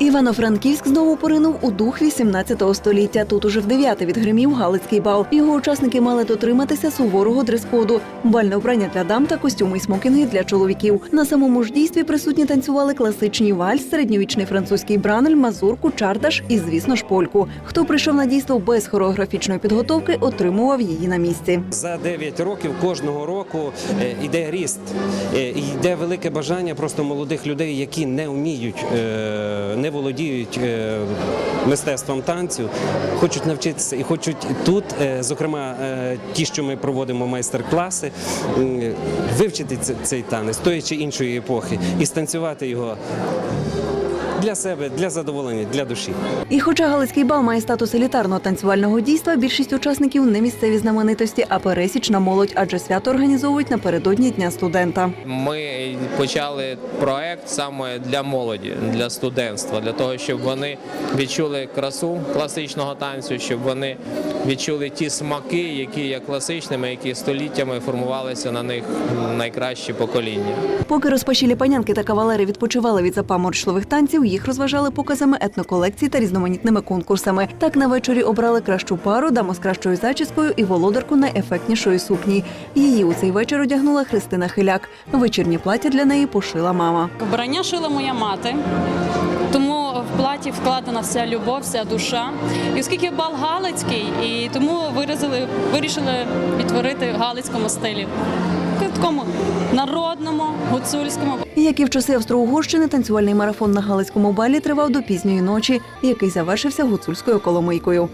Івано-Франківськ знову поринув у дух 18 століття. Тут уже в дев'яте відгримів Галицький бал. Його учасники мали дотриматися суворого дрес-коду, бальне вбрання для дам та костюми і смокінги для чоловіків. На самому ж дійстві присутні танцювали класичні вальс, середньовічний французький бранель, мазурку, чардаш і, звісно ж, польку. Хто прийшов на дійство без хореографічної підготовки, отримував її на місці. За 9 років кожного року е, йде ріст, е, йде велике бажання просто молодих людей, які не вміють, е, не володіють е, мистецтвом танцю, хочуть навчитися і хочуть тут, е, зокрема, е, ті, що ми проводимо майстер-класи, вивчити цей танець тої чи іншої епохи і станцювати його для себе, для задоволення, для душі. І хоча Галицький бал має статус елітарного танцювального дійства, більшість учасників не місцеві знаменитості, а пересічна молодь, адже свято організовують напередодні дня студента. Ми почали проект саме для молоді, для студентства, для того, щоб вони відчули красу класичного танцю, щоб вони відчули ті смаки, які є класичними, які століттями формувалися на них найкращі покоління. Поки розпашілі панянки та кавалери відпочивали від запаморочливих танців, їх розважали показами етноколекцій та різноманітними конкурсами. Так на вечорі обрали кращу пару, даму з кращою зачіскою і володарку найефектнішої сукні. Її у цей вечір одягнула Христина Хиляк. Вечірнє плаття для неї пошила мама. Вбрання шила моя мати. Платі вкладена вся любов, вся душа. І оскільки бал галицький, і тому виразили, вирішили відтворити в галицькому стилі. Такому народному, гуцульському. Як і в часи Австро-Угорщини, танцювальний марафон на Галицькому балі тривав до пізньої ночі, який завершився гуцульською коломийкою.